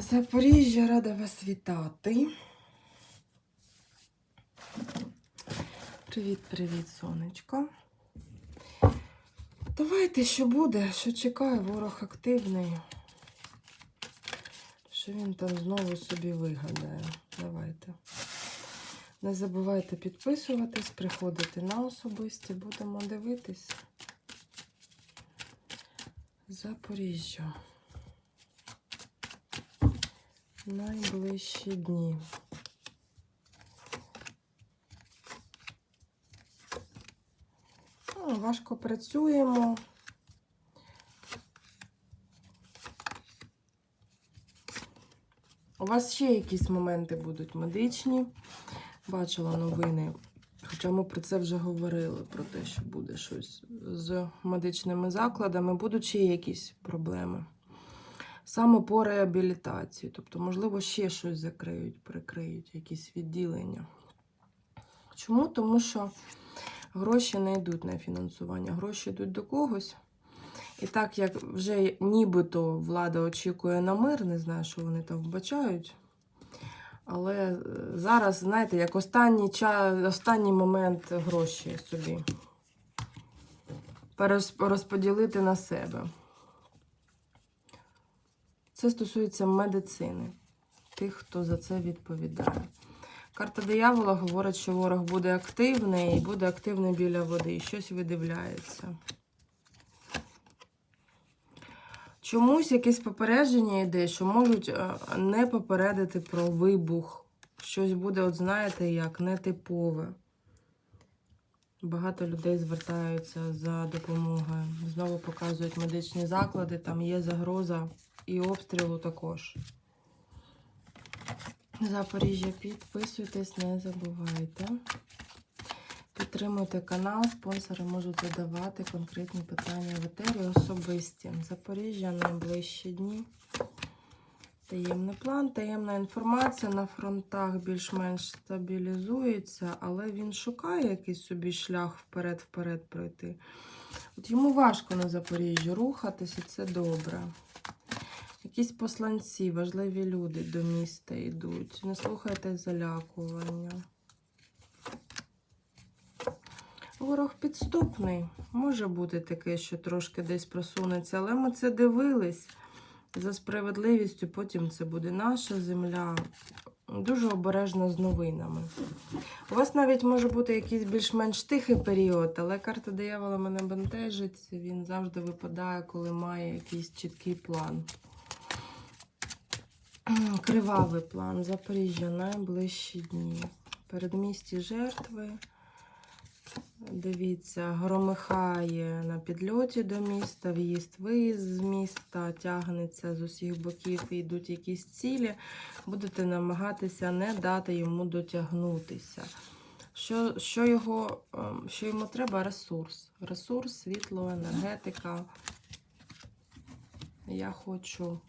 Запоріжжя, рада вас вітати. Привіт, привіт, сонечко. Давайте, що буде, що чекає, ворог активний. Що він там знову собі вигадає? Давайте. Не забувайте підписуватись, приходити на особисті, будемо дивитись. Запоріжжя. Найближчі дні. Ну, важко працюємо. У вас ще якісь моменти будуть медичні. Бачила новини. Хоча ми про це вже говорили, про те, що буде щось з медичними закладами, будуть ще якісь проблеми. Саме по реабілітації. Тобто, можливо, ще щось закриють, прикриють, якісь відділення. Чому? Тому що гроші не йдуть на фінансування, гроші йдуть до когось. І так як вже нібито влада очікує на мир, не знаю, що вони там вбачають. Але е, зараз, знаєте, як останній час, останній момент гроші собі розподілити на себе. Це стосується медицини, тих, хто за це відповідає. Карта диявола говорить, що ворог буде активний і буде активний біля води, і щось видивляється. Чомусь якесь попередження йде, що можуть е, не попередити про вибух. Щось буде, от знаєте, як нетипове. Багато людей звертаються за допомогою. Знову показують медичні заклади, там є загроза і обстрілу також. Запоріжжя, підписуйтесь, не забувайте. Підтримуйте канал, спонсори можуть задавати конкретні питання в етері особисті. Запоріжжя найближчі дні. Таємний план, таємна інформація на фронтах більш-менш стабілізується, але він шукає якийсь собі шлях вперед-вперед пройти. От йому важко на Запоріжжі рухатись, і це добре. Якісь посланці, важливі люди до міста йдуть. Не слухайте залякування. Ворог підступний. Може бути таке, що трошки десь просунеться, але ми це дивились за справедливістю. Потім це буде наша земля. Дуже обережно з новинами. У вас навіть може бути якийсь більш-менш тихий період, але карта диявола мене бентежить. Він завжди випадає, коли має якийсь чіткий план. Кривавий план. Запоріжжя найближчі дні. Передмісті жертви. Дивіться, громихає на підльоті до міста, в'їзд-виїзд з міста, тягнеться з усіх боків і йдуть якісь цілі. Будете намагатися не дати йому дотягнутися. Що, що, його, ем, що йому треба? Ресурс. Ресурс, світло, енергетика. Я хочу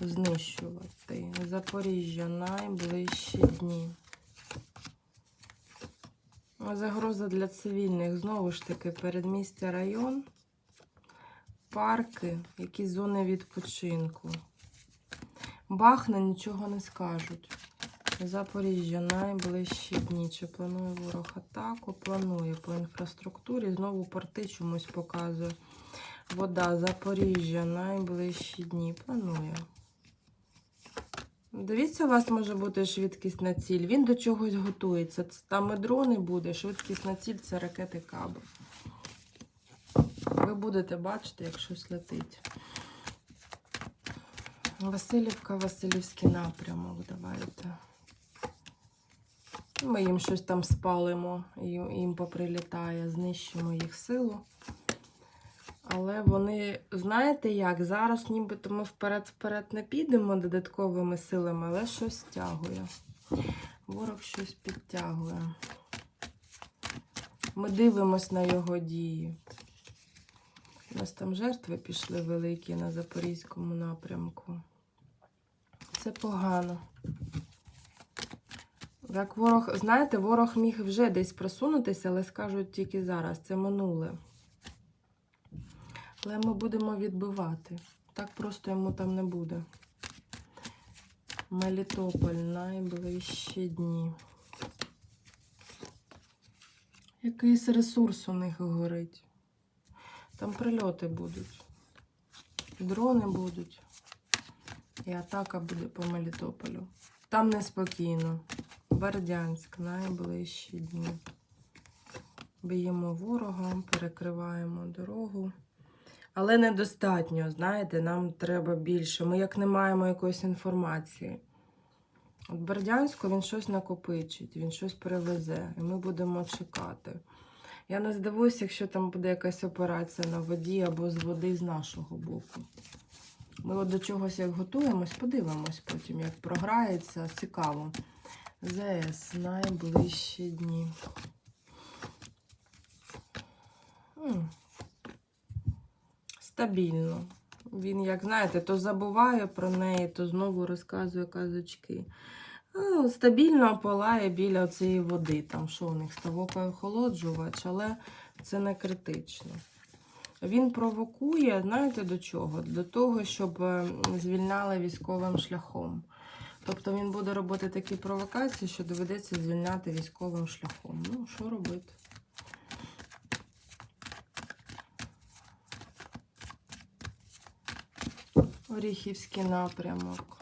знищувати. Запоріжжя найближчі дні. Загроза для цивільних. Знову ж таки, передмістя район, парки, якісь зони відпочинку. Бахне, нічого не скажуть. Запоріжжя найближчі дні. Чи планує ворог атаку? Планує по інфраструктурі. Знову порти чомусь показує. Вода, Запоріжжя найближчі дні. Планує. Дивіться, у вас може бути швидкісна ціль. Він до чогось готується. Там і дрони буде, швидкісна ціль це ракети каби. Ви будете бачити, як щось летить. Васильівка, Васильівський напрямок. Давайте. Ми їм щось там спалимо, їм поприлітає, знищимо їх силу. Але вони, знаєте як, зараз нібито ми вперед-вперед не підемо додатковими силами, але щось стягує. Ворог щось підтягує. Ми дивимось на його дії. У нас там жертви пішли великі на Запорізькому напрямку. Це погано. Як ворог, знаєте, ворог міг вже десь просунутися, але скажуть тільки зараз. Це минуле. Але ми будемо відбивати. Так просто йому там не буде. Мелітополь найближчі дні. Якийсь ресурс у них горить. Там прильоти будуть. Дрони будуть. І атака буде по Мелітополю. Там неспокійно. Бердянськ найближчі дні. Б'ємо ворога, перекриваємо дорогу. Але недостатньо, знаєте, нам треба більше. Ми як не маємо якоїсь інформації. От Бердянську він щось накопичить, він щось перевезе, і ми будемо чекати. Я не здивуюся, якщо там буде якась операція на воді або з води з нашого боку. Ми от до чогось як готуємось, подивимось потім, як програється. Цікаво. ЗС найближчі дні. М. Стабільно. Він, як знаєте, то забуває про неї, то знову розказує казочки. Ну, стабільно палає біля цієї води. Там що у них ставок охолоджувач, але це не критично. Він провокує, знаєте, до чого? До того, щоб е, звільняли військовим шляхом. Тобто він буде робити такі провокації, що доведеться звільняти військовим шляхом. Ну, що робити? Оріхівський напрямок.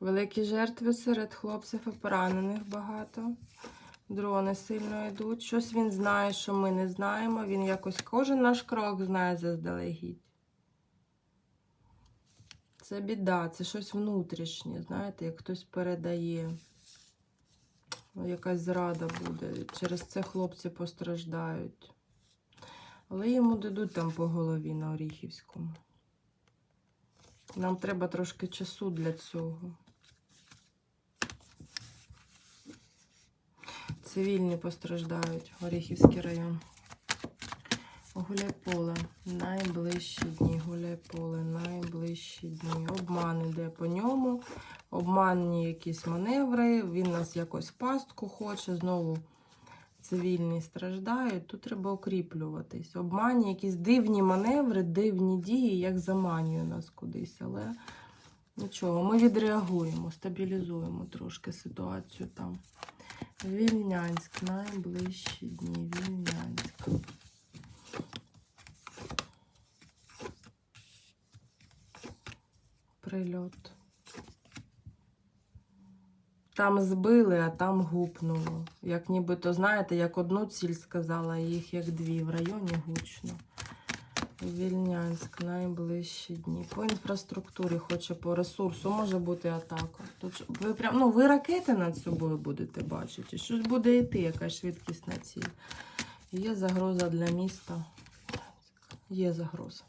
Великі жертви серед хлопців і поранених багато. Дрони сильно йдуть. Щось він знає, що ми не знаємо. Він якось кожен наш крок знає заздалегідь. Це біда, це щось внутрішнє, знаєте, як хтось передає. Ну, Якась зрада буде. Через це хлопці постраждають. Але йому дадуть там по голові на Оріхівському. Нам треба трошки часу для цього. Цивільні постраждають, Оріхівський район. Гуляйполе, найближчі дні, Гуляйполе, найближчі дні. Обман іде по ньому, обманні якісь маневри, він нас якось пастку хоче, знову цивільні страждають. Тут треба укріплюватись. Обманні якісь дивні маневри, дивні дії, як заманює нас кудись. Але нічого, ми відреагуємо, стабілізуємо трошки ситуацію там. Вільнянськ, найближчі дні, Вільнянськ. Прильот. Там збили, а там гупнуло. Як нібито, знаєте, як одну ціль сказала, їх як дві. В районі гучно. Вільнянськ, найближчі дні. По інфраструктурі, хоче по ресурсу, може бути атака. Тут ви прям, ну, ви ракети над собою будете бачити. Щось буде йти, якась швидкісна ціль. Є загроза для міста. Є загроза.